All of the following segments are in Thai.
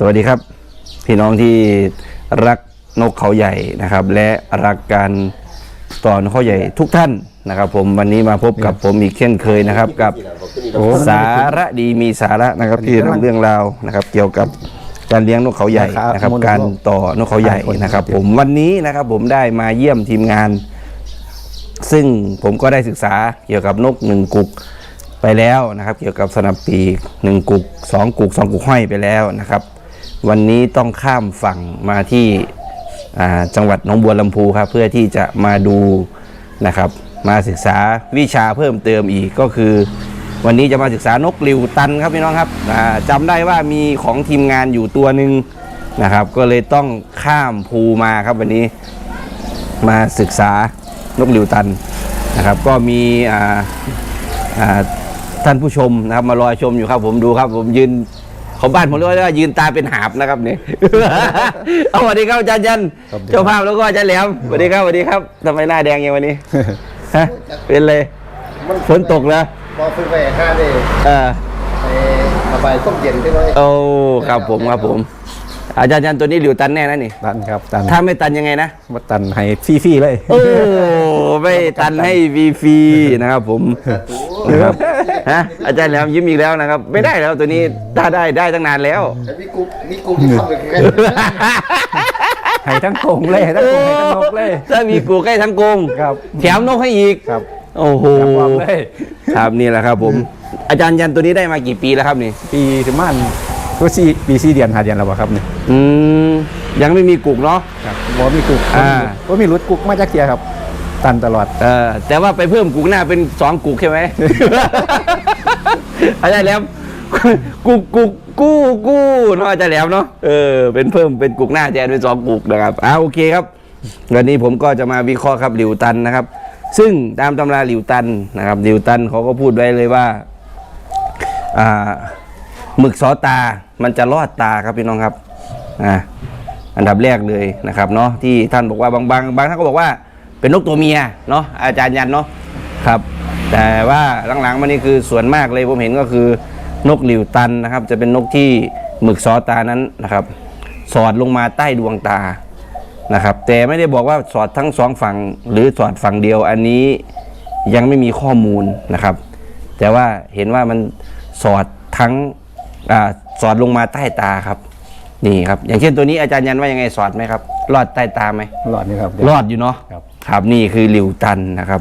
สวัสดีครับ พี่น้องที่รักนกเขาใหญ่นะครับ และรักการต่อนกเขาใหญ่ทุกท่านนะครับ ผมวันนี้มาพบกับผมอีกเช่นเคยนะครับ กับสาระดีมีสาระนะครับที่นำเรื่องราวนะครับ เกี่ยวกับการเลี้ยงนกเขาใหญ่นะครับ การต่อนกเขาใหญ่นะครับ ผมวันนี้นะครับผมได้มาเยี่ยมทีมงาน ซึ่งผมก็ได้ศึกษาเกี่ยวกับนกหนึ่งกุกไปแล้วนะครับ เกี่ยวกับสนับปีกหนึ่งกุกสองกุกสองกุกห้อยไปแล้วนะครับ วันนี้ต้องข้ามฝั่งมาที่จังหวัดหนองบัวลำพูครับ เพื่อที่จะมาดูนะครับ มาศึกษาวิชาเพิ่มเติมอีกก็คือ วันนี้จะมาศึกษานกลิวตันครับพี่น้องครับอ่าจำได้ว่ามีของทีมงานอยู่ตัวหนึ่งนะครับ ก็เลยต้องข้ามภูมาครับวันนี้มาศึกษานกลิวตันนะครับ ก็มีท่านผู้ชมนะครับมารอชมอยู่ครับผมดูครับ ผมยืน ของบ้านผมเรียกว่ายืนตาเป็นหาบนะครับเนี่ย เอาสวัสดีครับอาจารย์ยันครับ เจ้าภาพแล้วก็อาจารย์แหลมสวัสดีครับสวัสดีครับทำไมหน้าแดงอย่างวันนี้ ฮะเป็นเลยฝนตกแล้วพอฝึกไปห้าได้เออไอ้ระบายส้มเย็นใช่ไหม โอ้ครับผมครับผม อาจารย์ยันตัวนี้หลิวตันแน่นะนี่ ตันครับตันถ้าไม่ตันยังไงนะ มาตันให้ฟรีๆเลยโอ้ไม่ตันให้ฟรีๆนะครับผมนะครับฮะอาจารย์แหลมยิ้มอีกแล้วนะครับ ไม่ได้แล้วตัวนี้ถ้าได้ได้ตั้งนานแล้วแต่มีกุ๊กมีกุ๊กที่ทำเป็นแค่ให้ทั้งโกงเลยให้ทั้งโกงให้ทั้งนกเลยถ้ามีกูใกล้ทั้งกรงครับแถมนกให้อีกครับ โอ้โหจับวางเลยครับนี่แหละครับ ผม อาจารย์ยันตัวนี้ได้มากี่ปีแล้วครับนี่ ปีถึงมัน ก็สี่ปีสี่เดือนหาเดือนแล้วบ่ครับเนี่ยอืมยังไม่มีกุกเนาะ ครับบ่มีกุกอ่า บ่มีรุดกุกมาจากเทียครับ ตันตลอด เออแต่ว่าไปเพิ่มกุกหน้าเป็นสองกุกใช่ไหม อาจารย์แหลมกุกกุกกู้กู้เนาะอาจารย์แหลมเนาะเออเป็นเพิ่มเป็นกุกหน้าแทนเป็นสองกุกนะครับอ่าโอเคครับวันนี้ผมก็จะมาวิเคราะห์ครับหลิวตันนะครับ ซึ่งตามตำราหลิวตันนะครับหลิวตันเขาก็พูดไว้เลยว่าอ่า หมึกซอตา มันจะรอดตาครับพี่น้องครับอ่าอันดับแรกเลยนะครับเนาะที่ท่านบอกว่าบางบางบางท่านก็บอกว่าเป็นนกตัวเมียเนาะอาจารย์ยันเนาะครับ แต่ว่าหลังๆมานี่คือส่วนมากเลยผมเห็นก็คือนกหลิวตันนะครับ จะเป็นนกที่หมึกซอตานั้นนะครับ สอดลงมาใต้ดวงตานะครับ แต่ไม่ได้บอกว่าสอดทั้งสองฝั่งหรือสอดฝั่งเดียวอันนี้ยังไม่มีข้อมูลนะครับ แต่ว่าเห็นว่ามันสอดทั้ง สอดลงมาใต้ตาครับ นี่ครับ อย่างเช่นตัวนี้อาจารย์ยันว่ายังไงสอดไหมครับรอดใต้ตาไหมรอดนี่ครับรอดอยู่เนาะครับครับนี่คือหลิวตันนะครับ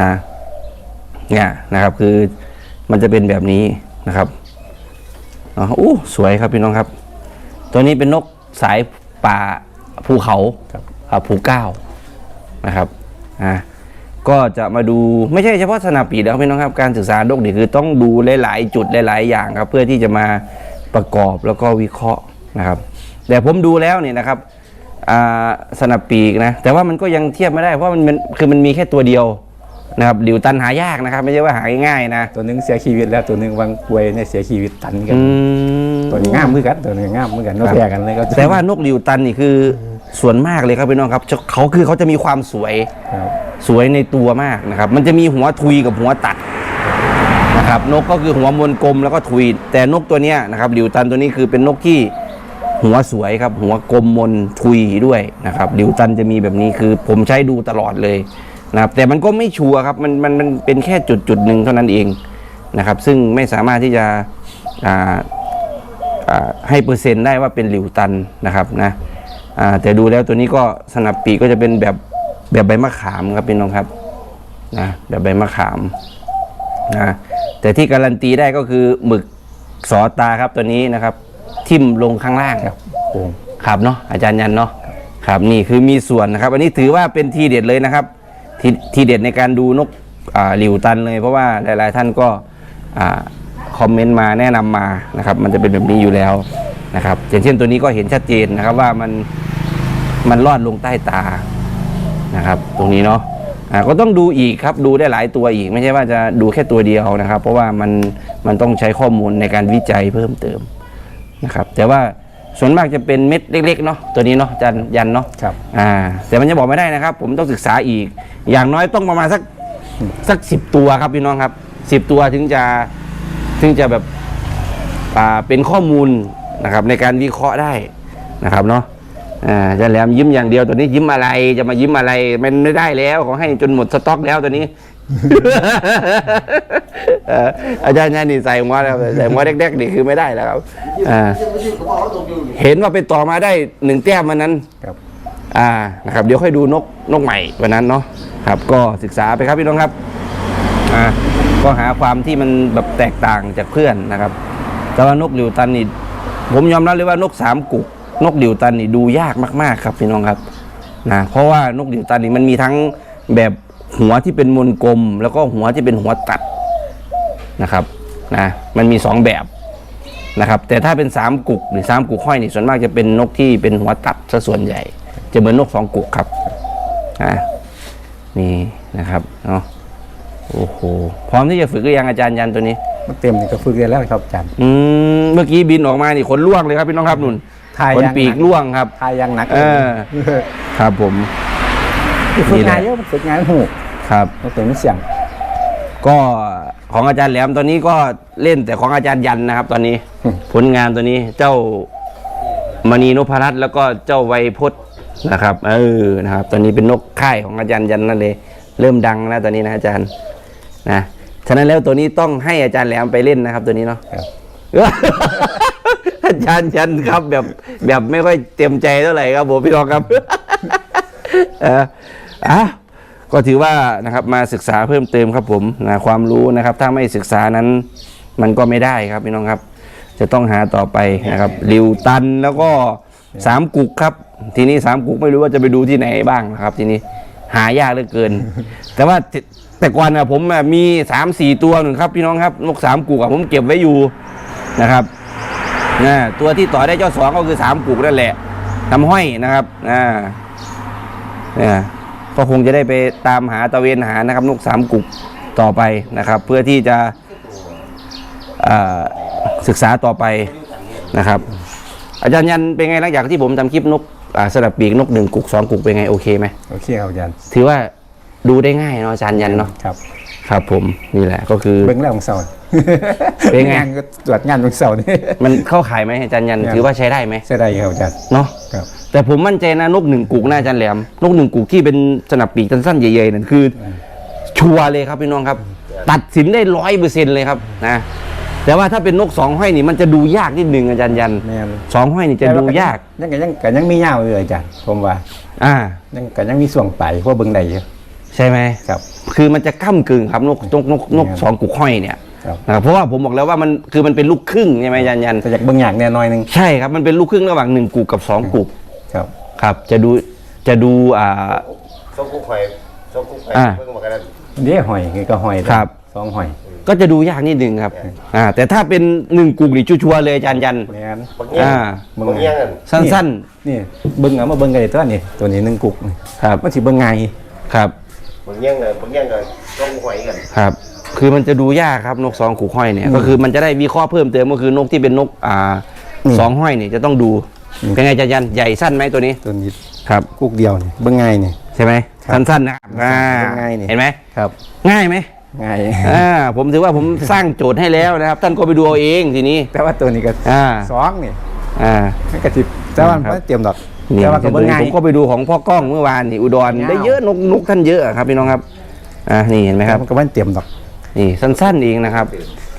นะเนี่ยนะครับคือมันจะเป็นแบบนี้นะครับอ๋ออู้สวยครับพี่น้องครับ ตัวนี้เป็นนกสายป่าภูเขาครับอ่าภูเก้านะครับอ่า ก็จะมาดูไม่ใช่เฉพาะสนาปีแล้วพี่น้องครับการศึกษานกนี่คือต้องดูหลาย ๆ จุดหลาย ๆ อย่างครับ เพื่อที่จะมาประกอบแล้วก็วิเคราะห์นะครับ แต่ผมดูแล้วเนี่ยนะครับอ่าสนับปีกนะแต่ว่ามันก็ยังเทียบไม่ได้เพราะมันมันคือมันมีแค่ตัวเดียวนะครับหลิวตันหายากนะครับ ไม่ใช่ว่าหาง่ายๆนะตัวหนึงเสียชีวิตแล้วตัวหนึงวางป่วยเนี่ยเสียชีวิตตันกันอืมตัวนี้งามมือกันตัวนี้งามมือกันนกแยกกันเลยก็แต่ว่านกหลิวตันนี่คือส่วนมากเลยครับพี่น้องครับจะเขาคือเขาจะมีความสวยครับ สวยในตัวมากนะครับ มันจะมีหัวทุยกับหัวตัดนะครับนกก็คือหัวมนกลมแล้วก็ทุย แต่นกตัวนี้นะครับหลิวตันตัวนี้คือเป็นนกที่หัวสวยครับ หัวกลมมนทุยด้วยนะครับหลิวตันจะมีแบบนี้คือผมใช้ดูตลอดเลยนะครับแต่มันก็ไม่ชัวร์ครับมันมันมันเป็นแค่จุดจุดหนึ่งเท่านั้นเองนะครับ ซึ่งไม่สามารถที่จะให้เปอร์เซ็นต์ได้ว่าเป็นหลิวตันนะครับนะแต่ดูแล้วตัวนี้ก็สนับปีกก็จะเป็นแบบ แบบใบมะขามครับพี่น้องครับนะแบบใบมะขามนะแต่ที่การันตีได้ก็คือหมึกสอตาครับตัวนี้นะครับ ทิ่มลงข้างล่างครับโป่งครับเนาะอาจารย์ยันเนาะครับนี่คือมีส่วนนะครับ อันนี้ถือว่าเป็นทีเด็ดเลยนะครับทีทีเด็ดในการดูนกอ่าหลิวตันเลย เพราะว่าหลายๆท่านก็อ่าคอมเมนต์มาแนะนำมานะครับ มันจะเป็นแบบนี้อยู่แล้วนะครับอย่างเช่นตัวนี้ก็เห็นชัดเจนนะครับว่ามันมันลอดลงใต้ตา นะครับ ตรงนี้เนาะอ่าก็ต้องดูอีกครับดูได้หลายตัวอีก ไม่ใช่ว่าจะดูแค่ตัวเดียวนะครับ เพราะว่ามันมันต้องใช้ข้อมูลในการวิจัยเพิ่มเติมนะครับ แต่ว่าส่วนมากจะเป็นเม็ดเล็กๆเนาะตัวนี้เนาะจันยันเนาะครับอ่าแต่มันจะบอกไม่ได้นะครับ ผมต้องศึกษาอีก อย่างน้อยต้องประมาณสักสักสิบตัวครับพี่น้องครับสิบตัวถึงจะถึงจะแบบอ่าเป็นข้อมูลนะครับในการวิเคราะห์ได้นะครับเนาะ อ่าอาจารย์แหลมยิ้มอย่างเดียวตัวนี้ยิ้มอะไรจะมายิ้มอะไร มันไม่ได้แล้วเขาให้จนหมดสต็อกแล้วตัวนี้เอ่ออาจารย์ยันนี่ใส่หัวแล้วใส่หัวเด็กๆนี่คือไม่ได้แล้วครับอ่ายังไม่ยืดเขาบอกว่าตกอยู่นี่เห็นว่าไปต่อมาได้หนึ่งแต้มวันนั้นครับ อ่านะครับ เดี๋ยวค่อยดูนกนกใหม่วันนั้นเนาะครับ ก็ศึกษาไปครับพี่น้องครับอ่าก็หาความที่มันแบบแตกต่างจากเพื่อนนะครับ แต่ว่านกหลิวตันนี่ผมยอมรับเลยว่านกสามกุก นกหลิวตันนี่ดูยากมาก ๆ ครับพี่น้องครับนะเพราะว่านกหลิวตันนี่มันมีทั้งแบบหัวที่เป็นมนกลม แล้วก็หัวที่เป็นหัวตัดนะครับนะมันมีสองแบบนะครับแต่ถ้าเป็นสามกุกหรือสามกุกห้อยนี่ส่วนมากจะเป็นนกที่เป็นหัวตัดซะส่วนใหญ่ จะเหมือนนกสองกุกครับอ่านี่นะครับเนาะโอ้โหพร้อมที่จะฝึกหรือยังอาจารย์ยันตัวนี้ มันเต็มนี่ก็ฝึกได้แล้วครับอาจารย์ อืมเมื่อกี้บินออกมานี่ขนล่วงเลยครับพี่น้องครับนุ่น ทายขนยังปีกหนักล่วงครับ ทายยังหนักเออ ครับผม ฝึกนี่แหละงานเยอะฝึกงานหูครับ มันเป็นเสียง ก็ของอาจารย์แหลมตอนนี้ก็เล่นแต่ของอาจารย์ยันนะครับ ตอนนี้ผลงานตัวนี้เจ้ามณีนพรัตน์แล้วก็เจ้าไวยพจน์นะครับ เออนะครับ ตอนนี้เป็นนกค่ายของอาจารย์ยันนั่นเลย เริ่มดังแล้วตอนนี้นะอาจารย์นะฉะนั้นแล้วตัวนี้ต้องให้อาจารย์แหลมไปเล่นนะครับ ตัวนี้เนาะ ครับอาจารย์ยันครับแบบแบบไม่ค่อยเต็มใจเท่าไหร่ครับผมพี่น้องครับเอออะก็ถือว่านะครับมาศึกษาเพิ่มเติมครับผมนะความรู้นะครับ ถ้าไม่ศึกษานั้นมันก็ไม่ได้ครับพี่น้องครับ จะต้องหาต่อไปนะครับริวตันแล้วก็สามกุกครับ ทีนี้สามกุกไม่รู้ว่าจะไปดูที่ไหนบ้างนะครับ ทีนี้หายากเหลือเกิน แต่ว่าแต่ก่อนนะผมมีสามสี่ตัวหนึ่งครับพี่น้องครับนกสามกุกผมเก็บไว้อยู่นะครับ นะตัวที่ต่อได้เจ้าสองก็คือสามกุกนั่นแหละทำห้อยนะครับอ่าเนี่ยก็คงจะได้ไปตามหาตะเวนหานะครับนกสามกุกต่อไปนะครับ เพื่อที่จะอ่าศึกษาต่อไปนะครับ อาจารย์ยันเป็นไงหลังจากที่ผมทำคลิปนกอ่าสลับปีกนกหนึ่งกุกสองกุกเป็นไงโอเคไหมโอเคครับอาจารย์ถือว่าดูได้ง่ายเนาะอาจารย์ยันเนาะครับ ครับผมนี่แหละก็คือ เบิ้งแล้วของเสาร์เป็นไง งานก็ตรวจงานของเสาร์นี่มันเข้าขายไหมอาจารย์ยันยังถือว่าใช้ได้ไหมใช่ได้ครับอาจารย์เนาะครับ แต่ผมมั่นใจนะนกหนึ่งกุกน่าจะแหลมนกหนึ่งกุกที่เป็นสนับปีกสั้นๆใหญ่ๆนั่นคืออชัวร์เลยครับพี่น้องครับ ตัดสินได้ร้อยเปอร์เซ็นต์เลยครับนะแต่ว่าถ้าเป็นนกสองห้อยนี่มันจะดูยากนิดหนึ่งอาจารย์ยันแม่น สองห้อยนี่จะดูยาก ยังก็ยังก็ยังมียาวอยู่อาจารย์ผมว่าอ่า ยังก็ยังมีส่วงไปเพราะเบิ้งได้อยู่ ใช่ไหมครับ คือมันจะก้ากึ่งครับนกนกนกนกเนี่ยสองกุกห้อยเนี่ยครับ นะครับเพราะว่าผมบอกแล้วว่ามันคือมันเป็นลูกครึ่งใช่ไหมอาจารย์ยัน แต่อยากเบิ้งอย่างแน่น้อยหนึงใช่ครับมันเป็นลูกครึ่งระหว่างหนึ่งกุกกับสองกุกครับ ครับ จะดูจะดูอ่าสองกุ๊กไข่สองกุ๊กไข่อ่า เพิ่งมากันนั้นเดี๋ยวหอยนี่ก็หอยครับ สองหอยก็จะดูยากนิดนึงครับอ่าแต่ถ้าเป็นหนึ่งกุกนี่ชัวร์ๆเลยอาจารย์ยัน แม่น บางเงี้ยอ่า บางเงี้ยกันสั้น นี่เบิ้งเอามาเบิ้งกันเลยตัวนี้ตัวนี้หนึ่งกุกนี่ๆครับ มันสิเบิ้งไงายครับบางเงี้ยกันบางเงี้ยกันสองกุ๊กไข่กันครับ คือมันจะดูยากครับนกสองกุกห้อยเนี่ย ก็คือมันจะได้วิเคราะห์เพิ่มเติมก็คือนกที่เป็นนกอ่าสองห้อยนี่จะต้องดูเป็นไงอาจารย์ยันใหญ่สั้นไหมตัวนี้ตัวนี้ครับกุกเดียวนี่เบิ้งไงายนี่ใช่ไหมครับสั้นๆนะครับอ่าง่ายๆนี่เห็นไหมครับ ง่ายไหมง่ายอ่าผมถือว่าผมสร้างโจทย์ให้แล้วนะครับ ท่านก็ไปดูเอาเองทีนี้แต่ว่าตัวนี้ก็อ่าสองนี่อ่ามันก็สิแต่ว่ามันครับไม่เตรียมดอกนี่ แต่ว่าก็เบิ้งไงาย ผมก็ไปดูของพ่อกล้องเมื่อวานนี่อุดรยาวได้เยอะนกนกท่านเยอะครับพี่น้องครับอ่านี่เห็นไหมครับมันก็ไม่เตรียมดอกนี่สั้นๆเองนะครับ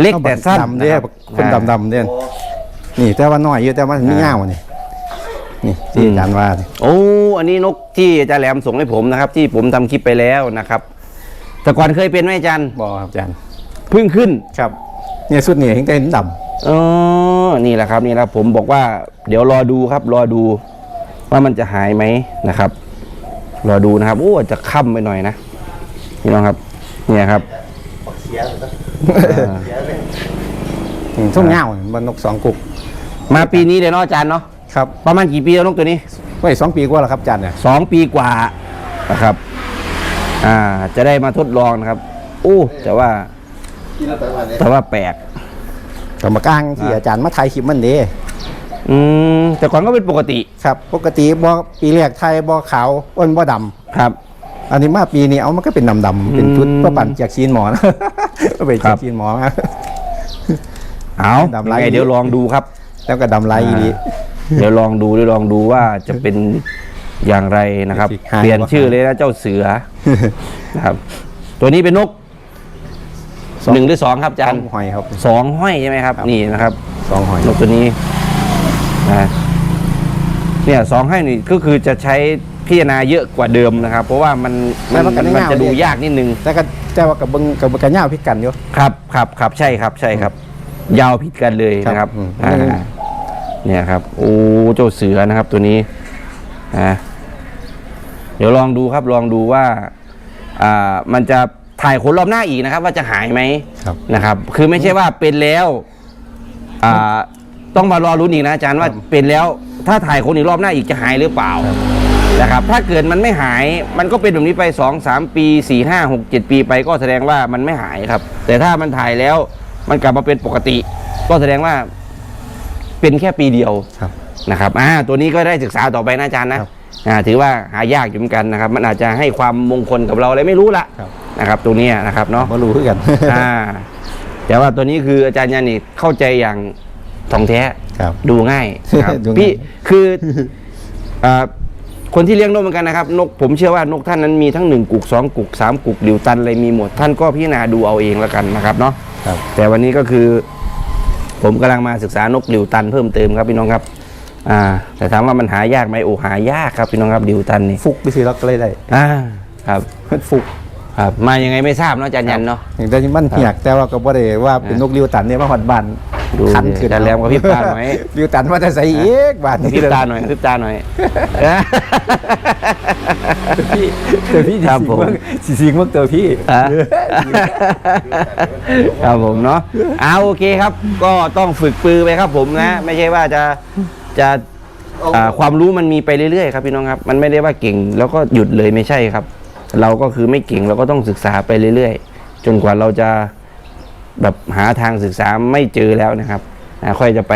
เล็กแต่สั้นดำเด้อนะครับคนดำดำๆเด้อนี่แต่ว่าน้อยอยู่แต่ว่าไม่เงาวนี่นี่ที่อาจารย์ว่านี่โอ้อันนี้นกที่อาจารย์แหลมส่งให้ผมนะครับ ที่ผมทำคลิปไปแล้วนะครับ แต่ก่อนเคยเป็นไหมอาจารย์บอกครับอาจารย์เพิ่งขึ้นครับเนี่ยสุดนี่เห็นแต่ดเออนี่แหละครับนี่แหละผมบอกว่า เดี๋ยวรอดูครับรอดู ว่ามันจะหายไหมนะครับรอดูนะครับโอ้จะค่ำไปหน่อยนะพี่น้องครับ เนี่ยครับเสียเลยนะอ่าเสียเลยำอืมทุ่งเงาวนี่มันนกสองกุกมาปีนี้เลยเนาะอาจารย์เนาะครับประมาณกี่ปีแล้วนกตัวนี้ไว้สองปีกว่าแล้วครับอาจารย์เนี่ยสองปีกว่านะครับ อ่า จะได้มาทดลองนะครับโอ้แต่ว่ากินแต่วันนี้แต่ว่าแปลกกรรมการที่อาจารย์มาถ่ายคลิปมันเด้ อืมแต่ก่อนก็เป็นปกติครับ ปกติบ่ปีแรกไทยบ่ขาวอ้นบ่ดครับำอันนี้มาปีนี้เอามันก็เป็นดำดำๆเป็นชุดอืมเพื่อปั่นจากชีนหมอนะก็เป็นครัจากบชีนหมอมาเอาดำลายยังไงเดี๋ยวลองดูครับแต่แล้วก็ดำลายอีหลีเดี๋ยวลองดูเดี๋ยวลองดูว่าจะเป็นอย่างไรนะครับหายเปลี่ยนชื่อเลยนะเจ้าเสือนะครับ ตัวนี้เป็นนกสองหนึ่งหรือสองครับอาจารย์หอยครับสองห้อยใช่ไหมครับ นี่นะครับสองหอยนกตัวนี้ นะเนี่ยสองให้นี่ก็คือจะใช้พิจารณาเยอะกว่าเดิมนะครับ เพราะว่ามันมันมันมันจะดูยากนิดนึง แต่ก็แต่ว่ากับเบิงกับเบิงกันยาวพิกันอยู่ ครับครับครับใช่ครับใช่ครับ ยาวผิดกันเลยนะครับครับอืม อ่าเนี่ยครับ โอ้เจ้าเสือนะครับตัวนี้อ่าเดี๋ยวลองดูครับลองดูว่า อ่า มันจะถ่ายขนรอบหน้าอีกนะครับ ว่าจะหายไหมครับ นะครับ คือไม่ใช่ว่าเป็นแล้ว อ่า ต้องมารอรุ้นอีกนะอาจารย์ว่าเป็นแล้วถ้าถ่ายคนอีกรอบหน้าอีกจะหายหรือเปล่านะครับถ้าเกิดมันไม่หายมันก็เป็นแบบนี้ไปสองสามปีสี่ห้าหกเจ็ดปีไปก็แสดงว่ามันไม่หายครับ แต่ถ้ามันถ่ายแล้วมันกลับมาเป็นปกติ ก็แสดงว่าเป็นแค่ปีเดียวครับนะครับอ่าตัวนี้ก็ได้ศึกษาต่อไปนะอาจารย์นะครับอ่าถือว่าหายากอยู่เหมือนกันนะครับ มันอาจจะให้ความมงคลกับเราอะไรไม่รู้ละครับนะครับ ตัวเนี้ยนะครับเนาะมารู้คือกันอ่าแต่ว่าตัวนี้คืออาจารย์ยันนี่เข้าใจอย่าง ท่องแท้ครับดูง่ายนะครับดูง่าย พี่คืออ่าคนที่เลี้ยงนกเหมือนกันนะครับ นกผมเชื่อว่านกท่านนั้นมีทั้งหนึ่งกุกสองกุกสามกุกหลิวตันอะไรมีหมดท่านก็พิจารณาดูเอาเองแล้วกันนะครับเนาะครับ แต่วันนี้ก็คือ ผมกำลังมาศึกษานกหลิวตันเพิ่มเติมครับพี่น้องครับ อ่า แต่ถามว่ามันหายากไหมโอ้หายากครับพี่น้องครับหลิวตันนี่ฟุกไปสิเราก็เลยได้อ่าครับมันฟุกครับมายังไงไม่ทราบเนาะอาจารย์ยันเนาะอย่างแต่ที่มันเหียกแต่ว่าก็บ่ได้ว่าเป็นนกริวตันเนี่ยมาหอดบ้าน ดูคันขึ้นแต่แหลมกับพริบตาหน่อยริวตันว่าจะใส่อีกบ้านกระพริบตาหน่อยกระพริบตาหน่อยพี่เจอพี่ครับผมสิสิงมึงเจอพี่อะครับผมเนาะเอาโอเคครับ ก็ต้องฝึกปือไปครับผมนะ ไม่ใช่ว่าจะจะอ่าความรู้มันมีไปเรื่อยๆครับพี่น้องครับ มันไม่ได้ว่าเก่งแล้วก็หยุดเลยไม่ใช่ครับ เราก็คือไม่เก่งเราก็ต้องศึกษาไปเรื่อยๆ จนกว่าเราจะ แบบหาทางศึกษาไม่เจอแล้วนะครับอ่าค่อยจะไป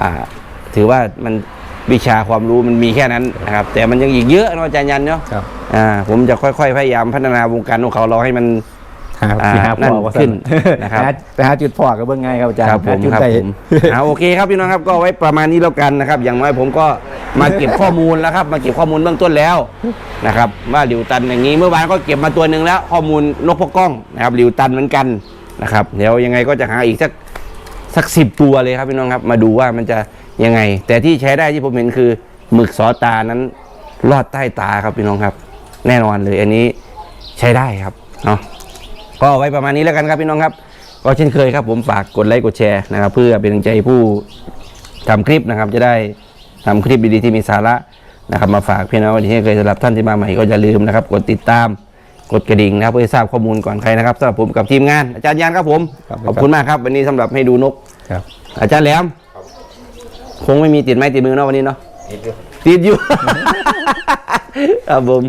อ่าถือว่ามันวิชาความรู้มันมีแค่นั้นนะครับ แต่มันยังอีกเยอะเนาะอาจารย์ยันเนาะครับอ่าผมจะค่อยๆ พยายามพัฒนาวงการของเขาเราให้มันหาอ่าหานั่นพ่อว่าขึ้ขึ้นนนะครับแต่หาจุดพ่อก็เบิ่งง่ายครับอาจารย์ครับผมหาจุดครับได้ผมเอาโอเคครับพี่น้องครับก็ไว้ประมาณนี้แล้วกันนะครับ อย่างน้อยผมก็มาเก็บข้อมูลแล้วครับ มาเก็บข้อมูลเบื้องต้นแล้วนะครับว่าหลิวตันอย่างนี้เมื่อวานก็เก็บมาตัวหนึ่งแล้ว ข้อมูลนกพกกล้องนะครับหลิวตันเหมือนกัน นะครับ เดี๋ยวยังไงก็จะหาอีกสักสักสิบตัวเลยครับพี่น้องครับ มาดูว่ามันจะยังไง แต่ที่ใช้ได้ที่ผมเห็นคือหมึกสอตานั้นลอดใต้ตาครับพี่น้องครับ แน่นอนเลยอันนี้ใช้ได้ครับเนาะก็เอาไว้ประมาณนี้แล้วกันครับพี่น้องครับ ก็เช่นเคยครับผมฝากกดไลค์กดแชร์นะครับ เพื่อเป็นกำลังใจผู้ทำคลิปนะครับ จะได้ทำคลิปดีๆที่มีสาระนะครับ มาฝากพี่น้องวันนี้เคยสำหรับท่านที่มาใหม่ก็อย่าลืมนะครับ กดติดตาม กดกระดิ่งนะครับเพื่อทราบข้อมูลก่อนใครนะครับสำหรับผมกับทีมงานอาจารย์ยานครับผมครับ ขอบคุณมากครับวันนี้สำหรับให้ดูนก ครับอาจารย์แหลมคงไม่มีติดไม้ติดมือเนาะวันนี้เนาะเห็นอยู่ติดอยู่ ครับผม